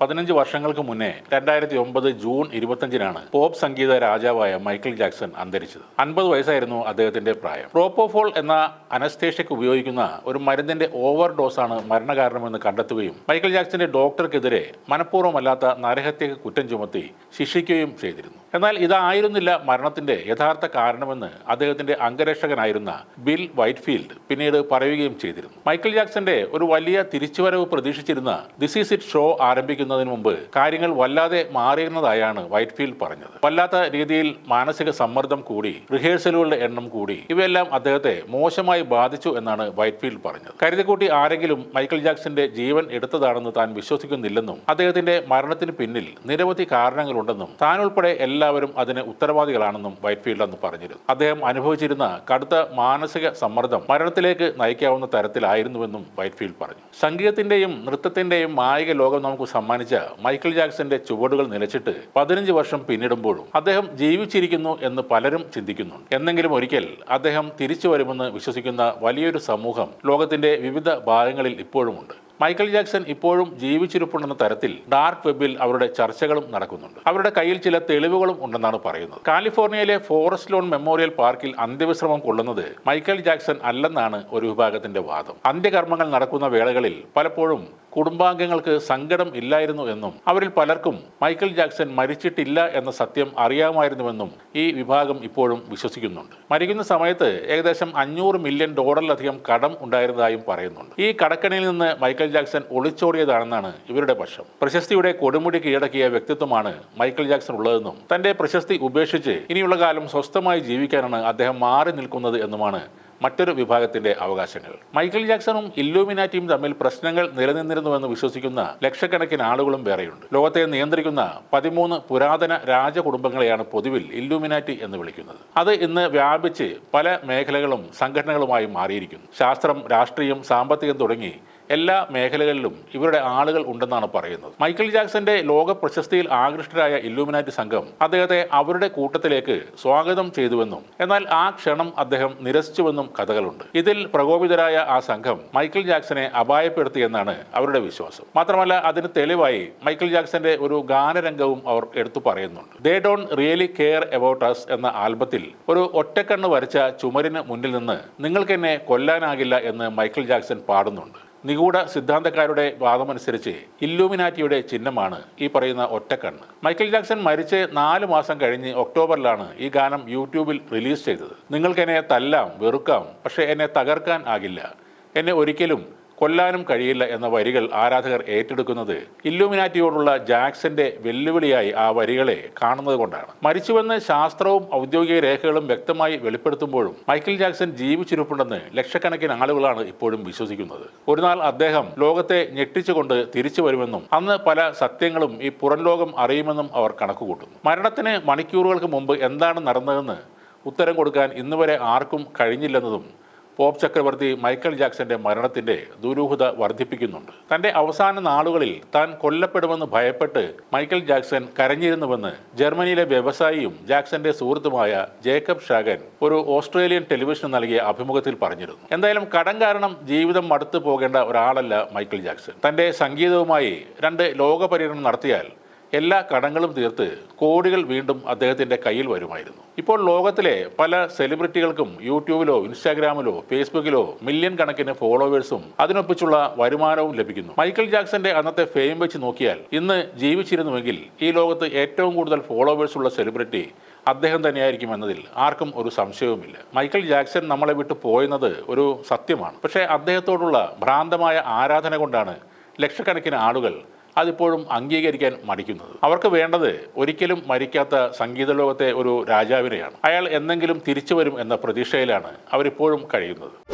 പതിനഞ്ച് വർഷങ്ങൾക്ക് മുന്നേ രണ്ടായിരത്തി ഒമ്പത് ജൂൺ ഇരുപത്തഞ്ചിനാണ് പോപ്പ് സംഗീത രാജാവായ മൈക്കിൾ ജാക്സൺ അന്തരിച്ചത്. അൻപത് വയസ്സായിരുന്നു അദ്ദേഹത്തിന്റെ പ്രായം. പ്രോപ്പോഫോൾ എന്ന അനസ്തേഷ്യക്ക് ഉപയോഗിക്കുന്ന ഒരു മരുന്നിന്റെ ഓവർ ഡോസാണ് മരണകാരണമെന്ന് കണ്ടെത്തുകയും മൈക്കിൾ ജാക്സന്റെ ഡോക്ടർക്കെതിരെ മനഃപൂർവമല്ലാത്ത നരഹത്യക്ക് കുറ്റം ചുമത്തി ശിക്ഷിക്കുകയും ചെയ്തിരുന്നു. എന്നാൽ ഇതായിരുന്നില്ല മരണത്തിന്റെ യഥാർത്ഥ കാരണമെന്ന് അദ്ദേഹത്തിന്റെ അംഗരക്ഷകനായിരുന്ന ബിൽ വൈറ്റ്ഫീൽഡ് പിന്നീട് പറയുകയും ചെയ്തിരുന്നു. മൈക്കിൾ ജാക്സന്റെ ഒരു വലിയ തിരിച്ചുവരവ് പ്രതീക്ഷിച്ചിരുന്ന ദിസ് ഈസ് ഇറ്റ് ഷോ ആരംഭിക്കുന്നതിന് മുമ്പ് കാര്യങ്ങൾ വല്ലാതെ മാറിയിരുന്നതായാണ് വൈറ്റ്ഫീൽഡ് പറഞ്ഞത്. വല്ലാത്ത രീതിയിൽ മാനസിക സമ്മർദ്ദം കൂടി റിഹേഴ്സലുകളുടെ എണ്ണം കൂടി ഇവയെല്ലാം അദ്ദേഹത്തെ മോശമായി ബാധിച്ചു എന്നാണ് വൈറ്റ്ഫീൽഡ് പറഞ്ഞത്. കരുതിക്കൂട്ടി ആരെങ്കിലും മൈക്കിൾ ജാക്സന്റെ ജീവൻ എടുത്തതാണെന്ന് താൻ വിശ്വസിക്കുന്നില്ലെന്നും അദ്ദേഹത്തിന്റെ മരണത്തിന് പിന്നിൽ നിരവധി കാരണങ്ങളുണ്ടെന്നും താൻ ഉൾപ്പെടെ എല്ലാവരും അതിന് ഉത്തരവാദികളാണെന്നും വൈറ്റ്ഫീൽഡ് അന്ന് പറഞ്ഞിരുന്നു. അദ്ദേഹം അനുഭവിച്ചിരുന്ന കടുത്ത മാനസിക സമ്മർദ്ദം മരണത്തിലേക്ക് നയിക്കാവുന്ന തരത്തിലായിരുന്നുവെന്നും വൈറ്റ്ഫീൽഡ് പറഞ്ഞു. സംഗീതത്തിന്റെയും നൃത്തത്തിന്റെയും മായിക ലോകം നമുക്ക് സമ്മാനിച്ച മൈക്കിൾ ജാക്സന്റെ ചുവടുകൾ നിലച്ചിട്ട് പതിനഞ്ച് വർഷം പിന്നിടുമ്പോഴും അദ്ദേഹം ജീവിച്ചിരിക്കുന്നു എന്ന് പലരും ചിന്തിക്കുന്നുണ്ട്. എന്നെങ്കിലും ഒരിക്കൽ അദ്ദേഹം തിരിച്ചു വരുമെന്ന് വിശ്വസിക്കുന്ന വലിയൊരു സമൂഹം ലോകത്തിന്റെ വിവിധ ഭാഗങ്ങളിൽ ഇപ്പോഴുമുണ്ട്. മൈക്കിൾ ജാക്സൺ ഇപ്പോഴും ജീവിച്ചിരിപ്പുണ്ടെന്ന തരത്തിൽ ഡാർക്ക് വെബിൽ അവരുടെ ചർച്ചകളും നടക്കുന്നുണ്ട്. അവരുടെ കയ്യിൽ ചില തെളിവുകളും ഉണ്ടെന്നാണ് പറയുന്നത്. കാലിഫോർണിയയിലെ ഫോറസ്റ്റ് ലോൺ മെമ്മോറിയൽ പാർക്കിൽ അന്ത്യവിശ്രമം കൊള്ളുന്നത് മൈക്കിൾ ജാക്സൺ അല്ലെന്നാണ് ഒരു വിഭാഗത്തിന്റെ വാദം. അന്ത്യകർമ്മങ്ങൾ നടക്കുന്ന വേളകളിൽ പലപ്പോഴും കുടുംബാംഗങ്ങൾക്ക് സങ്കടം ഇല്ലായിരുന്നു എന്നും അവരിൽ പലർക്കും മൈക്കിൾ ജാക്സൺ മരിച്ചിട്ടില്ല എന്ന സത്യം അറിയാമായിരുന്നുവെന്നും ഈ വിഭാഗം ഇപ്പോഴും വിശ്വസിക്കുന്നുണ്ട്. മരിക്കുന്ന സമയത്ത് ഏകദേശം അഞ്ഞൂറ് മില്യൺ ഡോളറിലധികം കടം ഉണ്ടായിരുന്നതായും പറയുന്നുണ്ട്. ഈ കടക്കണിയിൽ നിന്ന് മൈക്കിൾ ജാക്സൺ ഒളിച്ചോടിയതാണെന്നാണ് ഇവരുടെ പക്ഷം പ്രശസ്തിയുടെ കൊടുമുടി കീഴടക്കിയ വ്യക്തിത്വമാണ് മൈക്കിൾ ജാക്സൺ ഉള്ളതെന്നും തന്റെ പ്രശസ്തി ഉപേക്ഷിച്ച് ഇനിയുള്ള കാലം സ്വസ്ഥമായി ജീവിക്കാനാണ് അദ്ദേഹം മാറി നിൽക്കുന്നത് എന്നുമാണ് മറ്റൊരു വിഭാഗത്തിന്റെ അവകാശങ്ങൾ. മൈക്കിൾ ജാക്സണും ഇല്ലൂമിനാറ്റിയും തമ്മിൽ പ്രശ്നങ്ങൾ നിലനിന്നിരുന്നുവെന്ന് വിശ്വസിക്കുന്ന ലക്ഷക്കണക്കിന് ആളുകളും വേറെയുണ്ട്. ലോകത്തെ നിയന്ത്രിക്കുന്ന പതിമൂന്ന് പുരാതന രാജകുടുംബങ്ങളെയാണ് പൊതുവിൽ ഇല്ലൂമിനാറ്റി എന്ന് വിളിക്കുന്നത്. അത് ഇന്ന് വ്യാപിച്ച് പല മേഖലകളും സംഘടനകളുമായി മാറിയിരിക്കുന്നു. ശാസ്ത്രം രാഷ്ട്രീയം സാമ്പത്തികം തുടങ്ങി എല്ലാ മേഖലകളിലും ഇവരുടെ ആളുകൾ ഉണ്ടെന്നാണ് പറയുന്നത്. മൈക്കിൾ ജാക്സന്റെ ലോക പ്രശസ്തിയിൽ ആകൃഷ്ടരായ ഇല്ലുമിനാറ്റി സംഘം അദ്ദേഹത്തെ അവരുടെ കൂട്ടത്തിലേക്ക് സ്വാഗതം ചെയ്തുവെന്നും എന്നാൽ ആ ക്ഷണം അദ്ദേഹം നിരസിച്ചുവെന്നും കഥകളുണ്ട്. ഇതിൽ പ്രകോപിതരായ ആ സംഘം മൈക്കിൾ ജാക്സനെ അപായപ്പെടുത്തിയെന്നാണ് അവരുടെ വിശ്വാസം. മാത്രമല്ല അതിന് തെളിവായി മൈക്കിൾ ജാക്സന്റെ ഒരു ഗാനരംഗവും അവർ എടുത്തു പറയുന്നുണ്ട്. They don't really care about us എന്ന ആൽബത്തിൽ ഒരു ഒറ്റക്കണ്ണ് വരച്ച ചുമരിന് മുന്നിൽ നിന്ന് നിങ്ങൾക്ക് എന്നെ കൊല്ലാനാകില്ല എന്ന് മൈക്കിൾ ജാക്സൺ പാടുന്നുണ്ട്. നിഗൂഢ സിദ്ധാന്തക്കാരുടെ വാദമനുസരിച്ച് ഇല്ലൂമിനാറ്റിയുടെ ചിഹ്നമാണ് ഈ പറയുന്ന ഒറ്റക്കണ്ണ്. മൈക്കിൾ ജാക്സൺ മരിച്ച് നാല് മാസം കഴിഞ്ഞ് ഒക്ടോബറിലാണ് ഈ ഗാനം യൂട്യൂബിൽ റിലീസ് ചെയ്തത്. നിങ്ങൾക്ക് എന്നെ തല്ലാം വെറുക്കാം പക്ഷേ എന്നെ തകർക്കാൻ ആകില്ല. എന്നെ ഒരിക്കലും കൊല്ലാനും കഴിയില്ല എന്ന വരികൾ ആരാധകർ ഏറ്റെടുക്കുന്നത് ഇല്ലുമിനാറ്റിയോടുള്ള ജാക്സന്റെ വെല്ലുവിളിയായി ആ വരികളെ കാണുന്നത് കൊണ്ടാണ്. മരിച്ചുവെന്ന് ശാസ്ത്രവും ഔദ്യോഗിക രേഖകളും വ്യക്തമായി വെളിപ്പെടുത്തുമ്പോഴും മൈക്കിൾ ജാക്സൺ ജീവിച്ചിരിപ്പുണ്ടെന്ന് ലക്ഷക്കണക്കിന് ആളുകളാണ് ഇപ്പോഴും വിശ്വസിക്കുന്നത്. ഒരു നാൾ അദ്ദേഹം ലോകത്തെ ഞെട്ടിച്ചുകൊണ്ട് തിരിച്ചു വരുമെന്നും അന്ന് പല സത്യങ്ങളും ഈ പുറം ലോകം അറിയുമെന്നും അവർ കണക്കുകൂട്ടുന്നു. മരണത്തിന് മണിക്കൂറുകൾക്ക് മുമ്പ് എന്താണ് നടന്നതെന്ന് ഉത്തരം കൊടുക്കാൻ ഇന്നുവരെ ആർക്കും കഴിഞ്ഞില്ലെന്നതും പോപ്പ് ചക്രവർത്തി മൈക്കൽ ജാക്സന്റെ മരണത്തിന്റെ ദുരൂഹത വർദ്ധിപ്പിക്കുന്നുണ്ട്. തന്റെ അവസാന നാളുകളിൽ താൻ കൊല്ലപ്പെടുമെന്ന് ഭയപ്പെട്ട് മൈക്കൽ ജാക്സൺ കരഞ്ഞിരുന്നുവെന്ന് ജർമ്മനിയിലെ വ്യവസായിയും ജാക്സന്റെ സുഹൃത്തുമായ ജേക്കബ് ഷാഗൻ ഒരു ഓസ്ട്രേലിയൻ ടെലിവിഷൻ നൽകിയ അഭിമുഖത്തിൽ പറഞ്ഞിരുന്നു. എന്തായാലും കടം കാരണം ജീവിതം മടുത്തു പോകേണ്ട ഒരാളല്ല മൈക്കൽ ജാക്സൺ. തന്റെ സംഗീതവുമായി രണ്ട് ലോക പര്യടനം നടത്തിയാൽ എല്ലാ കടങ്ങളും തീർത്ത് കോടികൾ വീണ്ടും അദ്ദേഹത്തിന്റെ കയ്യിൽ വരുമായിരുന്നു. ഇപ്പോൾ ലോകത്തിലെ പല സെലിബ്രിറ്റികൾക്കും യൂട്യൂബിലോ ഇൻസ്റ്റാഗ്രാമിലോ ഫേസ്ബുക്കിലോ മില്യൺ കണക്കിന് ഫോളോവേഴ്സും അതിനൊപ്പിച്ചുള്ള വരുമാനവും ലഭിക്കുന്നു. മൈക്കിൾ ജാക്സന്റെ അന്നത്തെ ഫെയിം വെച്ച് നോക്കിയാൽ ഇന്ന് ജീവിച്ചിരുന്നുവെങ്കിൽ ഈ ലോകത്ത് ഏറ്റവും കൂടുതൽ ഫോളോവേഴ്സ് ഉള്ള സെലിബ്രിറ്റി അദ്ദേഹം തന്നെയായിരിക്കും എന്നതിൽ ആർക്കും ഒരു സംശയവുമില്ല. മൈക്കിൾ ജാക്സൺ നമ്മളെ വിട്ട് പോയെന്നത് ഒരു സത്യമാണ്. പക്ഷേ അദ്ദേഹത്തോടുള്ള ഭ്രാന്തമായ ആരാധന കൊണ്ടാണ് ലക്ഷക്കണക്കിന് ആളുകൾ അതിപ്പോഴും അംഗീകരിക്കാൻ മടിക്കുന്നത്. അവർക്ക് വേണ്ടത് ഒരിക്കലും മരിക്കാത്ത സംഗീത ലോകത്തെ ഒരു രാജാവിനെയാണ്. അയാൾ എന്തെങ്കിലും തിരിച്ചു വരും എന്ന പ്രതീക്ഷയിലാണ് അവരിപ്പോഴും കഴിയുന്നത്.